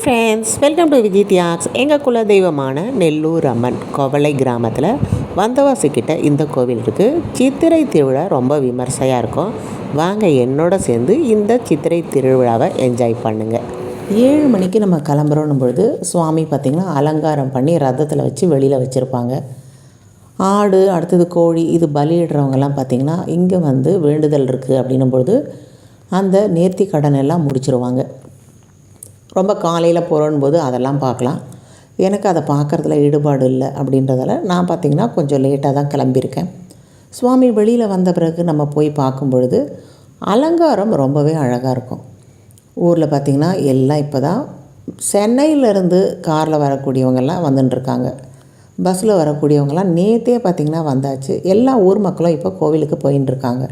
Friends welcome to Vijay Thiyags எங்கள் குலதெய்வமான நெல்லூர் அம்மன் கோவளை கிராமத்தில் வந்தவாசிக்கிட்ட இந்த கோவில் இருக்குது சித்திரை திருவிழா ரொம்ப விமர்சையாக இருக்கும். வாங்க என்னோட சேர்ந்து இந்த சித்திரை திருவிழாவை என்ஜாய் பண்ணுங்கள் ஏழு மணிக்கு நம்ம கிளம்புறோன்னும் பொழுது சுவாமி பார்த்திங்கன்னா அலங்காரம் பண்ணி ரதத்தில் வச்சு வெளியில் வச்சுருப்பாங்க. ஆடு அடுத்தது கோழி இது பலியிடுறவங்கெல்லாம் பார்த்திங்கன்னா இங்கே வந்து வேண்டுதல் இருக்குது அப்படின்னும் பொழுது அந்த நேர்த்தி கடன் எல்லாம் முடிச்சிருவாங்க. ரொம்ப காலையில் போகிறோன்னு போது அதெல்லாம் பார்க்கலாம். எனக்கு அதை பார்க்குறதுல ஈடுபாடு இல்லை அப்படின்றதால நான் பார்த்திங்கன்னா கொஞ்சம் லேட்டாக தான் கிளம்பியிருக்கேன். சுவாமி வெளியில் வந்த பிறகு நம்ம போய் பார்க்கும் பொழுது அலங்காரம் ரொம்பவே அழகாக இருக்கும். ஊரில் பார்த்திங்கன்னா எல்லாம் இப்போ தான் சென்னையிலேருந்து காரில் வரக்கூடியவங்கெல்லாம் வந்துட்டுருக்காங்க பஸ்ஸில் வரக்கூடியவங்கெல்லாம் நேற்றே பார்த்திங்கன்னா வந்தாச்சு. எல்லா ஊர் மக்களும் இப்போ கோவிலுக்கு போயின்னு இருக்காங்க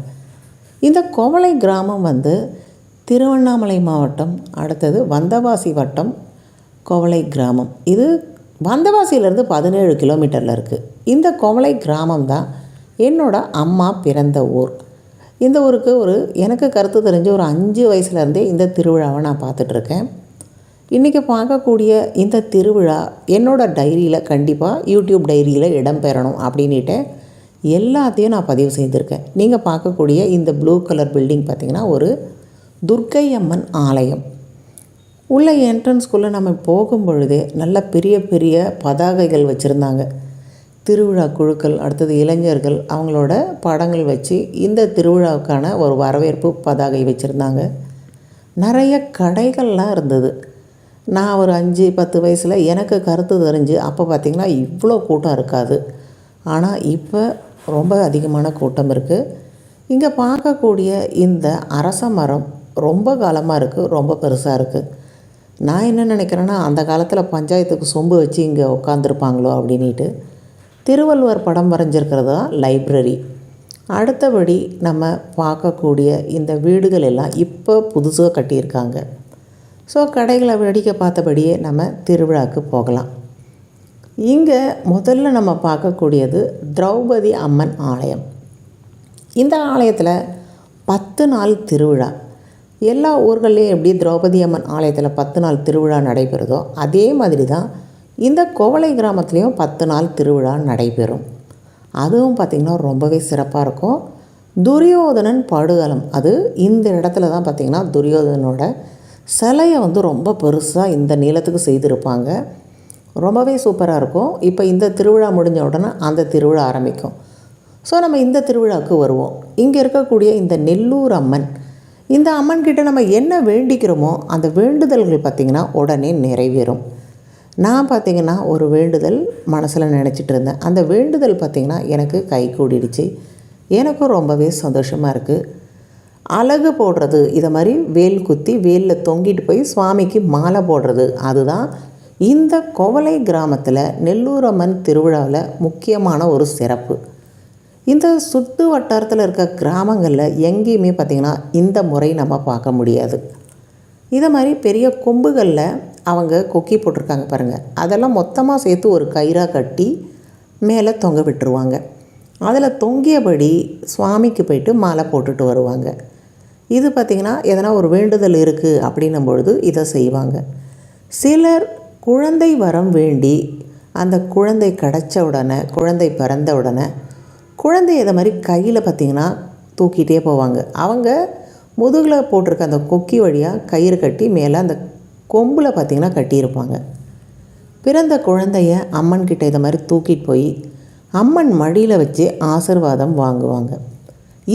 இந்த கோவளை கிராமம் வந்து திருவண்ணாமலை மாவட்டம் அடுத்தது வந்தவாசி வட்டம் கோவளை கிராமம். இது வந்தவாசியிலேருந்து பதினேழு கிலோமீட்டரில் இருக்குது இந்த கோவளை கிராமம் தான் என்னோட அம்மா பிறந்த ஊர். இந்த ஊருக்கு ஒரு எனக்கு கருத்து தெரிஞ்சு ஒரு அஞ்சு வயசுலேருந்தே இந்த திருவிழாவை நான் பார்த்துட்ருக்கேன். இன்றைக்கி பார்க்கக்கூடிய இந்த திருவிழா என்னோடய டைரியில் கண்டிப்பாக யூடியூப் டைரியில் இடம்பெறணும் அப்படின்ட்டு எல்லாத்தையும் நான் பதிவு செய்திருக்கேன். நீங்கள் பார்க்கக்கூடிய இந்த ப்ளூ கலர் பில்டிங் பார்த்திங்கன்னா ஒரு துர்க்கை அம்மன் ஆலயம். உள்ள என்ட்ரன்ஸ்குள்ளே நம்ம போகும் பொழுதே நல்ல பெரிய பெரிய பதாகைகள் வச்சுருந்தாங்க. திருவிழா குழுக்கள் அடுத்தது இளைஞர்கள் அவங்களோட படங்கள் வச்சு இந்த திருவிழாவுக்கான ஒரு வரவேற்பு பதாகை வச்சுருந்தாங்க. நிறைய கடைகள்லாம் இருந்தது. நான் ஒரு அஞ்சு பத்து வயசில் எனக்கு கருத்து தெரிஞ்சு அப்போ பார்த்திங்கன்னா இவ்வளோ கூட்டம் இருக்காது. ஆனால் இப்போ ரொம்ப அதிகமான கூட்டம் இருக்குது இங்கே பார்க்கக்கூடிய இந்த அரச மரம் ரொம்ப காலமாக இருக்குது ரொம்ப பெருசாக இருக்குது நான் என்ன நினைக்கிறேன்னா அந்த காலத்தில் பஞ்சாயத்துக்கு சொம்பு வச்சு இங்கே உட்காந்துருப்பாங்களோ அப்படின்ட்டு திருவள்ளுவர் படம் வரைஞ்சிருக்கிறது தான் லைப்ரரி. அடுத்தபடி நம்ம பார்க்கக்கூடிய இந்த வீடுகள் எல்லாம் இப்போ புதுசாக கட்டியிருக்காங்க. ஸோ கடைகளை வெடிக்க பார்த்தபடியே நம்ம திருவிழாவுக்கு போகலாம். இங்கே முதல்ல நம்ம பார்க்கக்கூடியது திரௌபதி அம்மன் ஆலயம். இந்த ஆலயத்தில் பத்து நாள் திருவிழா. எல்லா ஊர்கள்லேயும் எப்படி திரௌபதி அம்மன் ஆலயத்தில் பத்து நாள் திருவிழா நடைபெறுதோ அதே மாதிரி தான் இந்த கோவளை கிராமத்துலேயும் பத்து நாள் திருவிழா நடைபெறும். அதுவும் பார்த்திங்கன்னா ரொம்பவே சிறப்பாக இருக்கும். துரியோதனன் படுகலம் அது இந்த இடத்துல தான் பார்த்திங்கன்னா துரியோதனோட சிலையை வந்து ரொம்ப பெருசாக இந்த நீளத்துக்கு செய்திருப்பாங்க. ரொம்பவே சூப்பராக இருக்கும். இப்போ இந்த திருவிழா முடிஞ்ச உடனே அந்த திருவிழா ஆரம்பிக்கும். ஸோ நம்ம இந்த திருவிழாவுக்கு வருவோம். இங்கே இருக்கக்கூடிய இந்த நெல்லூர் அம்மன் இந்த அம்மன் கிட்ட நம்ம என்ன வேண்டிக்கிறோமோ அந்த வேண்டுதல்கள் பார்த்திங்கன்னா உடனே நிறைவேறும். நான் பார்த்திங்கன்னா ஒரு வேண்டுதல் மனசில் நினச்சிட்டு இருந்தேன். அந்த வேண்டுதல் பார்த்திங்கன்னா எனக்கு கை கூடிடுச்சு. எனக்கும் ரொம்பவே சந்தோஷமாக இருக்குது அழகு போடுறது இதை மாதிரி வேல் குத்தி வேலில் தொங்கிட்டு போய் சுவாமிக்கு மாலை போடுறது அதுதான் இந்த கோவலை கிராமத்தில் நெல்லூரம்மன் திருவிழாவில் முக்கியமான ஒரு சிறப்பு. இந்த சுற்று வட்டாரத்தில் இருக்க கிராமங்களில் எங்கேயுமே பார்த்திங்கன்னா இந்த முறை நம்ம பார்க்க முடியாது. இதை மாதிரி பெரிய கொம்புகளில் அவங்க கொக்கி போட்டிருக்காங்க பாருங்கள் அதெல்லாம் மொத்தமாக சேர்த்து ஒரு கயிறாக கட்டி மேலே தொங்க விட்டுருவாங்க. அதில் தொங்கியபடி சுவாமிக்கு போயிட்டு மாலை போட்டுட்டு வருவாங்க. இது பார்த்திங்கன்னா எதனா ஒரு வேண்டுதல் இருக்குது அப்படின்னும் பொழுது இதை செய்வாங்க. சிலர் குழந்தை வரம் வேண்டி அந்த குழந்தை கிடச்ச உடனே குழந்தை பிறந்த உடனே குழந்தை இதை மாதிரி கையில் பார்த்திங்கன்னா தூக்கிட்டே போவாங்க. அவங்க முதுகில் போட்டிருக்க அந்த கொக்கி வழியாக கயிறு கட்டி மேலே அந்த கொம்பில் பார்த்திங்கன்னா கட்டியிருப்பாங்க. பிறந்த குழந்தைய அம்மன்கிட்ட இதை மாதிரி தூக்கிட்டு போய் அம்மன் மடியில் வச்சு ஆசிர்வாதம் வாங்குவாங்க.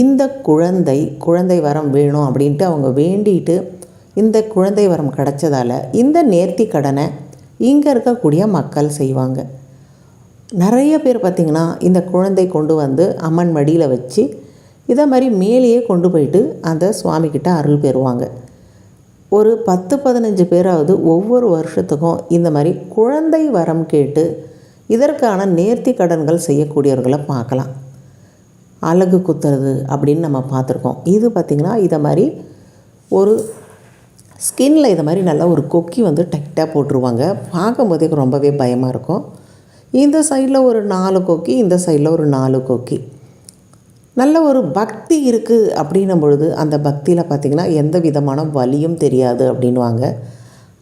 இந்த குழந்தை குழந்தை வரம் வேணும் அப்படின்ட்டு அவங்க வேண்டிட்டு இந்த குழந்தை வரம் கிடச்சதால இந்த நேர்த்தி கடனை இங்கே இருக்கக்கூடிய மக்கள் செய்வாங்க. நிறைய பேர் பார்த்திங்கன்னா இந்த குழந்தை கொண்டு வந்து அம்மன் மடியில் வச்சு இதை மாதிரி மேலேயே கொண்டு போயிட்டு அந்த சுவாமிக்கிட்ட அருள் பெறுவாங்க. ஒரு பத்து பதினஞ்சு பேராவது ஒவ்வொரு வருஷத்துக்கும் இந்த மாதிரி குழந்தை வரம் கேட்டு இதற்கான நேர்த்தி கடன்கள் செய்யக்கூடியவர்களை பார்க்கலாம். அழகு குத்துறது அப்படின்னு நம்ம பார்த்துருக்கோம். இது பார்த்திங்கன்னா இதை மாதிரி ஒரு ஸ்கின்னில் இதை மாதிரி நல்லா ஒரு கொக்கி வந்து டைட்டாக போட்டுருவாங்க. பார்க்கும்போதே ரொம்பவே பயமாக இருக்கும். இந்த சைடில் ஒரு நாலு கொக்கி இந்த சைடில் ஒரு நாலு கொக்கி. நல்ல ஒரு பக்தி இருக்குது அப்படின்னும் பொழுது அந்த பக்தியில் பார்த்திங்கன்னா எந்த விதமான வலியும் தெரியாது அப்படின்வாங்க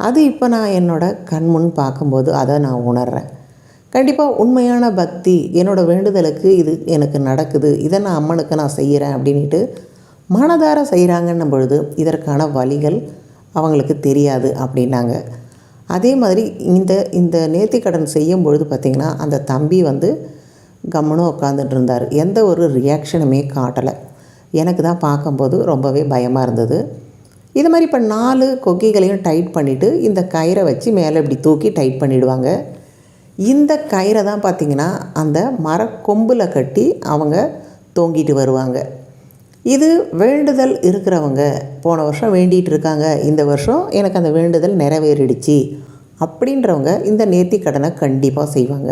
அது இப்போ நான் என்னோடய கண்முன் பார்க்கும்போது அதை நான் உணர்கிறேன் கண்டிப்பாக உண்மையான பக்தி என்னோடய வேண்டுதலுக்கு இது எனக்கு நடக்குது இதை நான் அம்மனுக்கு நான் செய்கிறேன் அப்படின்ட்டு மனதார செய்கிறாங்கன்னும் பொழுது இதற்கான வழிகள் அவங்களுக்கு தெரியாது அப்படின்னாங்க. அதே மாதிரி இந்த இந்த நேர்த்திக்கடன் செய்யும் பொழுது பார்த்திங்கன்னா அந்த தம்பி வந்து கம்முன்னு உட்காந்துட்டு இருந்தார் எந்த ஒரு ரியாக்ஷனுமே காட்டலை. எனக்கு தான் பார்க்கும்போது ரொம்பவே பயமாக இருந்தது. இது மாதிரி இப்போ நாலு கொக்கிகளையும் டைட் பண்ணிவிட்டு இந்த கயிறை வச்சு மேலே இப்படி தூக்கி டைட் பண்ணிவிடுவாங்க இந்த கயிறை தான் பார்த்திங்கன்னா அந்த மரக்கொம்பில் கட்டி அவங்க தொங்கிட்டு வருவாங்க. இது வேண்டுதல் இருக்கிறவங்க. போன வருஷம் வேண்டிகிட்டு இருக்காங்க இந்த வருஷம் எனக்கு அந்த வேண்டுதல் நிறைவேறிடுச்சு. அப்படின்றவங்க இந்த நேர்த்திக்கடனை கண்டிப்பாக செய்வாங்க.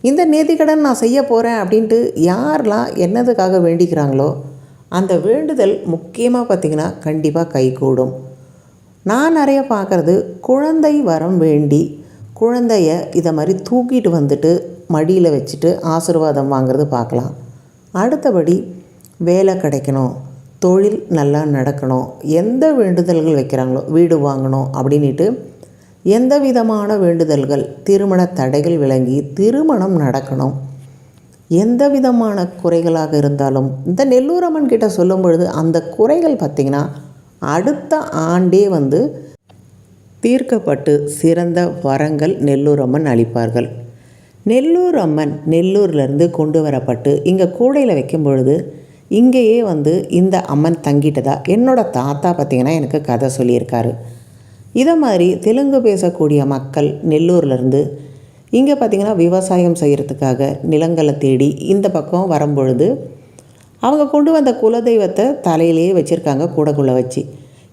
இந்த நேர்த்திக்கடன் நான் செய்ய போகிறேன் அப்படின்ட்டு யாரெல்லாம் என்னதுக்காக வேண்டிக்கிறாங்களோ அந்த வேண்டுதல் முக்கியமாக பார்த்திங்கன்னா கண்டிப்பாக கைகூடும். நான் நிறைய பார்க்குறது குழந்தை வரம் வேண்டி குழந்தைய இதை மாதிரி தூக்கிட்டு வந்துட்டு மடியில் வச்சுட்டு ஆசீர்வாதம் வாங்குறது பார்க்கலாம் அடுத்தபடி வேலை கிடைக்கணும் தொழில் நல்லா நடக்கணும் எந்த வேண்டுதல்கள் வைக்கிறாங்களோ வீடு வாங்கணும் அப்படின்ட்டு எந்த விதமான வேண்டுதல்கள் திருமண தடைகள் விளங்கி திருமணம் நடக்கணும். எந்த விதமான குறைகளாக இருந்தாலும் இந்த நெல்லூரம்மன் கிட்ட சொல்லும் பொழுது அந்த குறைகள் பார்த்திங்கன்னா அடுத்த ஆண்டே வந்து தீர்க்கப்பட்டு சிறந்த வரங்கள் நெல்லூர் அம்மன் அளிப்பார்கள். நெல்லூர் அம்மன் நெல்லூர்லேருந்து கொண்டு வரப்பட்டு இங்கே கூடையில் வைக்கும் பொழுது இங்கேயே வந்து இந்த அம்மன் தங்கிட்டதா? என்னோடய தாத்தா பார்த்திங்கன்னா எனக்கு கதை சொல்லியிருக்காரு. இதை மாதிரி தெலுங்கு பேசக்கூடிய மக்கள் நெல்லூர்லேருந்து இங்கே பார்த்திங்கன்னா விவசாயம் செய்கிறதுக்காக நிலங்களை தேடி இந்த பக்கம் வரும்பொழுது அவங்க கொண்டு வந்த குலதெய்வத்தை தலையிலேயே வச்சுருக்காங்க கூடைக்குள்ளே வச்சு.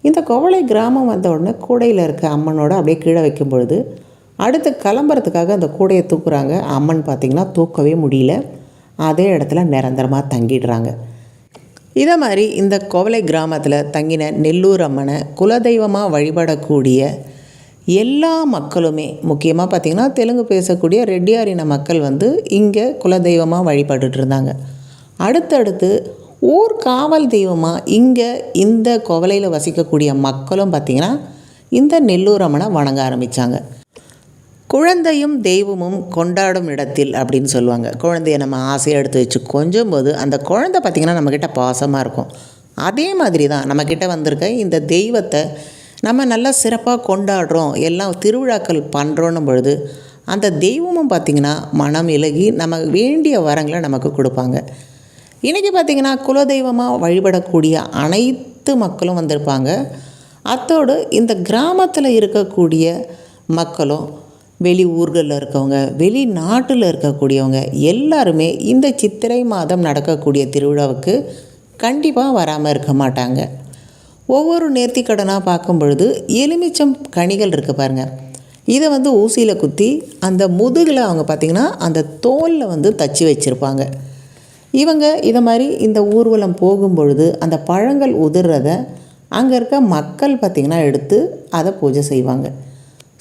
இந்த கோவளை கிராமம் வந்த உடனே கூடையில் இருக்க அம்மனோட அப்படியே கீழே வைக்கும் பொழுது அடுத்து கிளம்புறதுக்காக அந்த கூடையை தூக்குறாங்க. அம்மன் பார்த்திங்கன்னா தூக்கவே முடியல. அதே இடத்துல நிரந்தரமாக தங்கிடுறாங்க. இதை மாதிரி இந்த கோவலை கிராமத்தில் தங்கின நெல்லூர் அம்மனை குலதெய்வமாக வழிபடக்கூடிய எல்லா மக்களுமே முக்கியமாக பார்த்திங்கன்னா தெலுங்கு பேசக்கூடிய ரெட்டியாரின மக்கள் வந்து இங்கே குலதெய்வமாக வழிபட்டுட்டு இருந்தாங்க அடுத்தடுத்து ஊர் காவல் தெய்வமாக இங்கே இந்த கோவலையில் வசிக்கக்கூடிய மக்களும் பார்த்திங்கன்னா இந்த நெல்லூர் அம்மனை வணங்க ஆரம்பித்தாங்க குழந்தையும் தெய்வமும் கொண்டாடும் இடத்தில் அப்படின்னு சொல்லுவாங்க. குழந்தைய நம்ம ஆசையாக எடுத்து வச்சு கொஞ்சம் போது அந்த குழந்தை பார்த்திங்கன்னா நம்மக்கிட்ட பாசமாக இருக்கும். அதே மாதிரி தான் நம்மக்கிட்ட வந்திருக்க இந்த தெய்வத்தை நம்ம நல்லா சிறப்பாக கொண்டாடுறோம் எல்லாம் திருவிழாக்கள் பண்ணுறோன்னும் பொழுது அந்த தெய்வமும் பார்த்திங்கன்னா மனம் இலகி நம்ம வேண்டிய வரங்களை நமக்கு கொடுப்பாங்க. இன்றைக்கி பார்த்திங்கன்னா குலதெய்வமாக வழிபடக்கூடிய அனைத்து மக்களும் வந்திருப்பாங்க. அத்தோடு இந்த கிராமத்தில் இருக்கக்கூடிய மக்களும் வெளி ஊர்களில் இருக்கவங்க வெளிநாட்டில் இருக்கக்கூடியவங்க எல்லாருமே இந்த சித்திரை மாதம் நடக்கக்கூடிய திருவிழாவுக்கு கண்டிப்பாக வராமல் இருக்க மாட்டாங்க. ஒவ்வொரு நேர்த்திக்கடனாக பார்க்கும் பொழுது எலுமிச்சம் கனிகள் இருக்குது பாருங்கள் இதை வந்து ஊசியில் குத்தி அந்த முதுகில் அவங்க பார்த்திங்கன்னா அந்த தோலில் வந்து தச்சு வச்சுருப்பாங்க. இவங்க இதை மாதிரி இந்த ஊர்வலம் போகும் பொழுது அந்த பழங்கள் உதிர்றத அங்கே இருக்க மக்கள் பார்த்திங்கன்னா எடுத்து அதை பூஜை செய்வாங்க.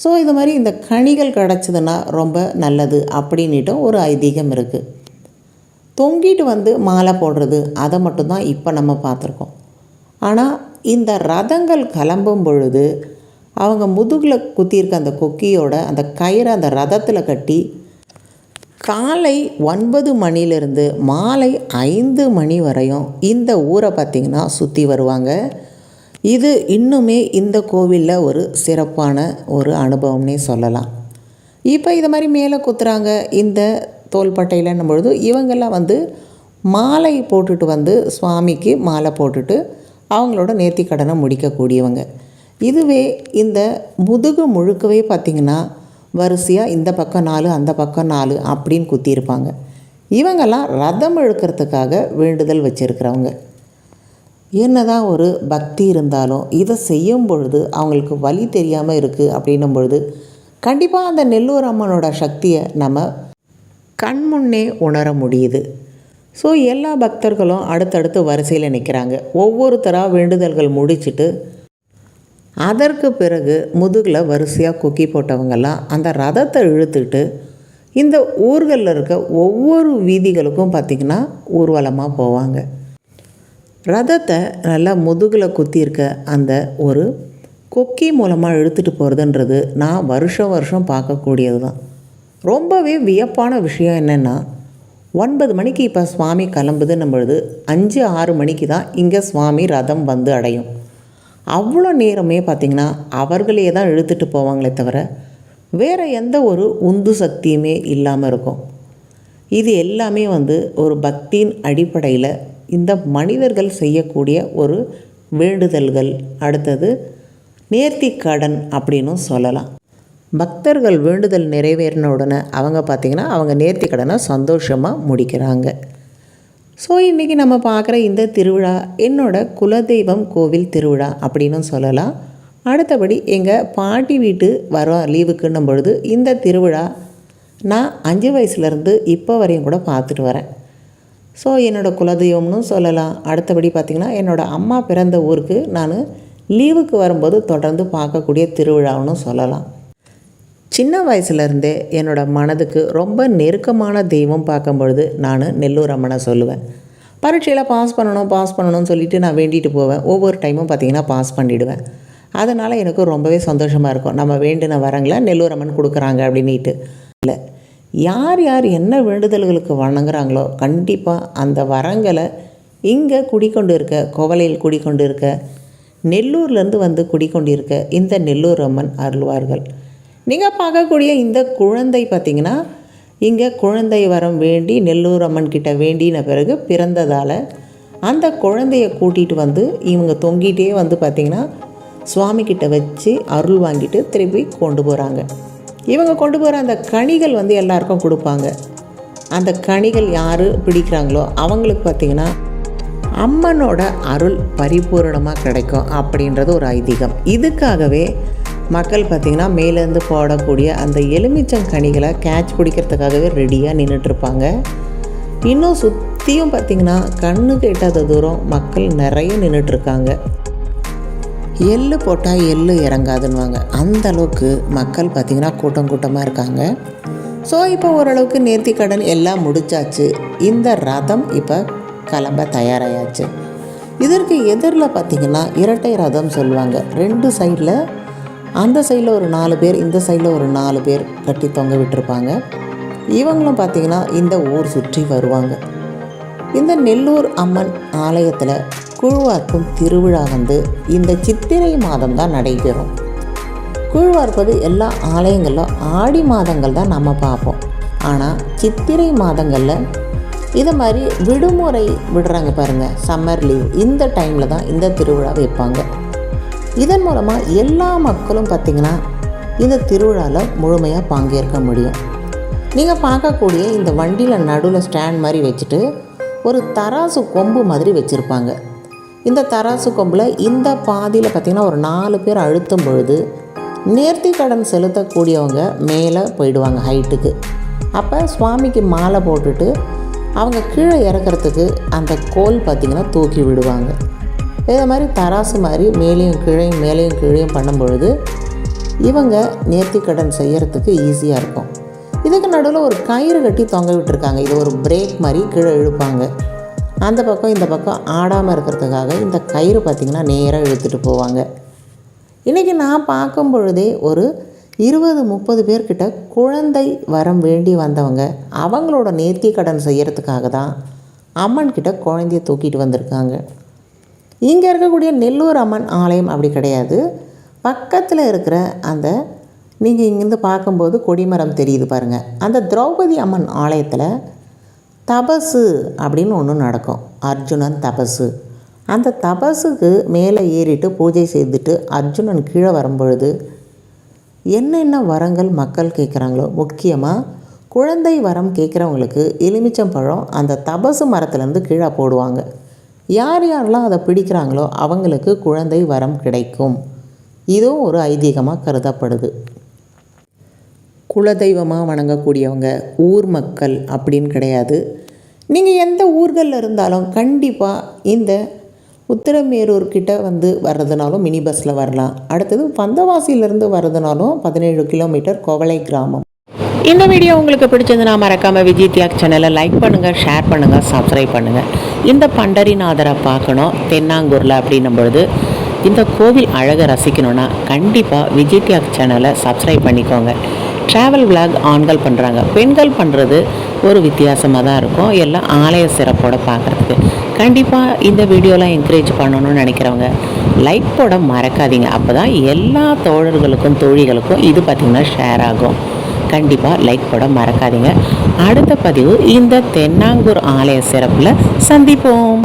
ஸோ இது மாதிரி இந்த கனிகள் கிடச்சதுன்னா ரொம்ப நல்லது அப்படின்னுட்டும் ஒரு ஐதீகம் இருக்குது தொங்கிட்டு வந்து மாலை போடுறது அதை மட்டும்தான் இப்போ நம்ம பார்த்துருக்கோம். ஆனால் இந்த ரதங்கள் கிளம்பும் பொழுது அவங்க முதுகில் குத்தியிருக்க அந்த கொக்கியோட அந்த கயிறை அந்த ரதத்தில் கட்டி காலை ஒன்பது மணிலேருந்து மாலை ஐந்து மணி வரையும் இந்த ஊரை பார்த்திங்கன்னா சுற்றி வருவாங்க. இது இன்னுமே இந்த கோவிலில் ஒரு சிறப்பான ஒரு அனுபவம்னே சொல்லலாம். இப்போ இது மாதிரி மேலே குத்துறாங்க இந்த தோள்பட்டையிலன்னும் பொழுது இவங்கெல்லாம் வந்து மாலை போட்டுட்டு வந்து சுவாமிக்கு மாலை போட்டுட்டு அவங்களோட நேர்த்தி கடனை முடிக்கக்கூடியவங்க. இதுவே இந்த முதுகு முழுக்கவே பார்த்திங்கன்னா வரிசையாக இந்த பக்கம் நாலு அந்த பக்கம் நாலு அப்படின்னு குத்தியிருப்பாங்க. இவங்கெல்லாம் ரதம் இழுக்கிறதுக்காக வேண்டுதல் வச்சுருக்கிறவங்க. என்னதான் ஒரு பக்தி இருந்தாலும் இதை செய்யும் பொழுது அவங்களுக்கு வழி தெரியாமல் இருக்குது அப்படின்னும் பொழுது கண்டிப்பாக அந்த நெல்லூர் அம்மனோட சக்தியை நம்ம கண்முன்னே உணர முடியுது. ஸோ எல்லா பக்தர்களும் அடுத்தடுத்து வரிசையில் நிற்கிறாங்க ஒவ்வொருத்தராக வேண்டுதல்கள் முடிச்சுட்டு அதற்கு பிறகு முதுகில் வரிசையாக குக்கி போட்டவங்கெல்லாம் அந்த ரதத்தை இழுத்துக்கிட்டு இந்த ஊர்களில் இருக்க ஒவ்வொரு வீதிகளுக்கும் பார்த்திங்கன்னா ஊர்வலமாக போவாங்க. ரதத்தை நல்லா முதுகில் குத்தியிருக்க அந்த ஒரு கொக்கி மூலமாக இழுத்துட்டு போகிறதுன்றது நான் வருஷம் வருஷம் பார்க்கக்கூடியது தான் ரொம்பவே வியப்பான விஷயம் என்னென்னா ஒன்பது மணிக்கு இப்போ சுவாமி கிளம்புதுன்னும் பொழுது அஞ்சு ஆறு மணிக்கு தான் இங்கே சுவாமி ரதம் வந்து அடையும். அவ்வளோ நேரமே பார்த்திங்கன்னா அவர்களே தான் இழுத்துட்டு போவாங்களே தவிர வேறு எந்த ஒரு உந்து சக்தியுமே இல்லாமல் இருக்கும். இது எல்லாமே வந்து ஒரு பக்தியின் அடிப்படையில் இந்த மனிதர்கள் செய்யக்கூடிய ஒரு வேண்டுதல்கள். அடுத்தது நேர்த்தி கடன் அப்படின்னும் சொல்லலாம். பக்தர்கள் வேண்டுதல் நிறைவேறின உடனே அவங்க பார்த்திங்கன்னா அவங்க நேர்த்தி கடனை சந்தோஷமாக முடிக்கிறாங்க. ஸோ இன்றைக்கி நம்ம பார்க்குற இந்த திருவிழா என்னோட குலதெய்வம் கோவில் திருவிழா அப்படின்னு சொல்லலாம். அடுத்தபடி எங்கள் பாட்டி வீட்டு வரோம் லீவுக்குன்னும் பொழுது இந்த திருவிழா நான் அஞ்சு வயசுலேருந்து இப்போ வரையும் கூட பார்த்துட்டு வரேன். ஸோ என்னோடய குலதெய்வம்னு சொல்லலாம். அடுத்தபடி பார்த்திங்கன்னா என்னோடய அம்மா பிறந்த ஊருக்கு நான் லீவுக்கு வரும்போது தொடர்ந்து பார்க்கக்கூடிய திருவிழான்னு சொல்லலாம். சின்ன வயசுலேருந்தே என்னோடய மனதுக்கு ரொம்ப நெருக்கமான தெய்வம் பார்க்கும்பொழுது நான் நெல்லூர் அம்மனை சொல்லுவேன். பரீட்சையில் பாஸ் பண்ணணும் பாஸ் பண்ணணும்னு சொல்லிட்டு நான் வேண்டிட்டு போவேன். ஒவ்வொரு டைமும் பார்த்திங்கன்னா பாஸ் பண்ணிவிடுவேன் அதனால் எனக்கு ரொம்பவே சந்தோஷமாக இருக்கும். நம்ம வேண்டின வரங்களை நெல்லூர் அம்மன் கொடுக்குறாங்க அப்படின்ட்டு இல்லை. யார் யார் என்ன வேண்டுதல்களுக்கு வணங்குறாங்களோ கண்டிப்பாக அந்த வரங்களை இங்கே குடிக்கொண்டு இருக்க கோவலையில் குடிக்கொண்டு இருக்க நெல்லூர்லேருந்து வந்து குடிக்கொண்டிருக்க இந்த நெல்லூர் அம்மன் அருள்வார்கள். நீங்கள் பார்க்கக்கூடிய இந்த குழந்தை பார்த்திங்கன்னா இங்கே குழந்தை வரம் வேண்டி நெல்லூர் அம்மன் கிட்ட வேண்டின பிறகு பிறந்ததால் அந்த குழந்தைய கூட்டிகிட்டு வந்து இவங்க தொங்கிட்டே வந்து பார்த்திங்கன்னா சுவாமிக்கிட்ட வச்சு அருள் வாங்கிட்டு திருப்பி கொண்டு போகிறாங்க இவங்க கொண்டு போகிற அந்த கனிகள் வந்து எல்லாருக்கும் கொடுப்பாங்க. அந்த கனிகள் யார் பிடிக்கிறாங்களோ அவங்களுக்கு பார்த்திங்கன்னா அம்மனோட அருள் பரிபூரணமாக கிடைக்கும் அப்படின்றது ஒரு ஐதீகம். இதுக்காகவே மக்கள் பார்த்திங்கன்னா மேலேருந்து போடக்கூடிய அந்த எலுமிச்சம் கனிகளை கேட்ச் பிடிக்கிறதுக்காகவே ரெடியாக நின்றுட்டுருப்பாங்க இன்னும் சுற்றியும் பார்த்திங்கன்னா கண்ணுக்கு எட்டாத தூரம் மக்கள் நிறைய நின்றுட்டுருக்காங்க எள்ளு போட்டால் எள்ளு இறங்காதுன்னுவாங்க. அந்த அளவுக்கு மக்கள் பார்த்திங்கன்னா கூட்டம் கூட்டமாக இருக்காங்க. ஸோ இப்போ ஓரளவுக்கு நேர்த்தி கடன் எல்லாம் முடிச்சாச்சு. இந்த ரதம் இப்போ கிளம்ப தயாராகியாச்சு இதற்கு எதிரில் பார்த்திங்கன்னா இரட்டை ரதம் சொல்லுவாங்க. ரெண்டு சைடில் அந்த சைடில் ஒரு நாலு பேர் இந்த சைடில் ஒரு நாலு பேர் கட்டி தொங்க விட்டுருப்பாங்க. இவங்களும் பார்த்திங்கன்னா இந்த ஊர் சுற்றி வருவாங்க. இந்த நெல்லூர் அம்மன் ஆலயத்தில் குழுவார்க்கும் திருவிழா வந்து இந்த சித்திரை மாதம் தான் நடைபெறும். குழுவார்ப்பது எல்லா ஆலயங்களிலும் ஆடி மாதங்கள் தான் நம்ம பார்ப்போம். ஆனால் சித்திரை மாதங்களில் இதை மாதிரி விடுமுறை விடுறாங்க பாருங்கள் சம்மர் லீவ் இந்த டைமில் தான் இந்த திருவிழா வைப்பாங்க. இதன் மூலமாக எல்லா மக்களும் பார்த்திங்கன்னா இந்த திருவிழாவில் முழுமையாக பங்கேற்க முடியும். நீங்கள் பார்க்கக்கூடிய இந்த வண்டியில் நடுவில் ஸ்டாண்ட் மாதிரி வச்சுட்டு ஒரு தராசு கொம்பு மாதிரி வச்சுருப்பாங்க. இந்த தராசு கொம்பில் இந்த பாதியில் பார்த்திங்கன்னா ஒரு நாலு பேர் அழுத்தும் பொழுது நேர்த்தி கடன் செலுத்தக்கூடியவங்க மேலே போயிடுவாங்க ஹைட்டுக்கு. அப்போ சுவாமிக்கு மாலை போட்டுட்டு அவங்க கீழே இறக்கிறதுக்கு அந்த கோல் பார்த்திங்கன்னா தூக்கி விடுவாங்க. இதே மாதிரி தராசு மாதிரி மேலேயும் கீழையும் மேலேயும் கீழையும் பண்ணும் பொழுது இவங்க நேர்த்தி கடன் செய்கிறதுக்கு ஈஸியாக இருக்கும். இதுக்கு நடுவில் ஒரு கயிறு கட்டி தொங்க விட்டுருக்காங்க. இது ஒரு பிரேக் மாதிரி கீழே இழுப்பாங்க. அந்த பக்கம் இந்த பக்கம் ஆடாமல் இருக்கிறதுக்காக இந்த கயிறு பார்த்திங்கன்னா நேராக இழுத்துட்டு போவாங்க. இன்றைக்கி நான் பார்க்கும் பொழுதே ஒரு இருபது முப்பது பேர்கிட்ட குழந்தை வரம் வேண்டி வந்தவங்க அவங்களோட நேர்த்தி கடன் செய்கிறதுக்காக தான் அம்மன் கிட்ட குழந்தைய தூக்கிட்டு வந்திருக்காங்க. இங்கே இருக்கக்கூடிய நெல்லூர் அம்மன் ஆலயம் அப்படி கிடையாது. பக்கத்தில் இருக்கிற அந்த நீங்கள் இங்கேருந்து பார்க்கும்போது கொடிமரம் தெரியுது பாருங்கள் அந்த திரௌபதி அம்மன் ஆலயத்தில் தபசு அப்படின்னு ஒன்று நடக்கும். அர்ஜுனன் தபசு. அந்த தபசுக்கு மேலே ஏறிட்டு பூஜை செய்துட்டு அர்ஜுனன் கீழே வரும்பொழுது என்னென்ன வரங்கள் மக்கள் கேட்குறாங்களோ முக்கியமாக குழந்தை வரம் கேட்குறவங்களுக்கு எலுமிச்சம் பழம் அந்த தபசு மரத்துலேருந்து கீழே போடுவாங்க. யார் யாரெல்லாம் அதை பிடிக்கிறாங்களோ அவங்களுக்கு குழந்தை வரம் கிடைக்கும். இதுவும் ஒரு ஐதீகமாக கருதப்படுது. குலதெய்வமாக வணங்கக்கூடியவங்க ஊர் மக்கள் அப்படின்னு கிடையாது. நீங்கள் எந்த ஊர்களில் இருந்தாலும் கண்டிப்பாக இந்த உத்தரமேரூர்கிட்ட வந்து வர்றதுனாலும் மினி பஸ்ஸில் வரலாம். அடுத்தது பந்தவாசியிலேருந்து வர்றதுனாலும் பதினேழு கிலோமீட்டர் கோவளை கிராமம். இந்த வீடியோ உங்களுக்கு பிடிச்சதுன்னா மறக்காமல் விஜய் தியாக் சேனலை லைக் பண்ணுங்கள் ஷேர் பண்ணுங்கள் சப்ஸ்கிரைப் பண்ணுங்கள் இந்த பண்டரிநாதரை பார்க்கணும் தென்னாங்கூரில் அப்படின்னும் பொழுது இந்த கோவில் அழகை ரசிக்கணுன்னா கண்டிப்பாக விஜய் தியாக் சேனலை சப்ஸ்கிரைப் பண்ணிக்கோங்க. ட்ராவல் விளாக் ஆண்கள் பண்ணுறாங்க பெண்கள் பண்ணுறது ஒரு வித்தியாசமாக தான் இருக்கும். எல்லாம் ஆலய சிறப்போட பார்க்குறதுக்கு கண்டிப்பாக இந்த வீடியோலாம் என்கரேஜ் பண்ணணும்னு நினைக்கிறவங்க லைக் போட மறக்காதீங்க. அப்போ தான் எல்லா தோழர்களுக்கும் தோழிகளுக்கும் இது பார்த்திங்கன்னா ஷேர் ஆகும். கண்டிப்பாக லைக் போட மறக்காதீங்க. அடுத்த பதிவு இந்த தென்னாங்கூர் ஆலய சிறப்பில் சந்திப்போம்.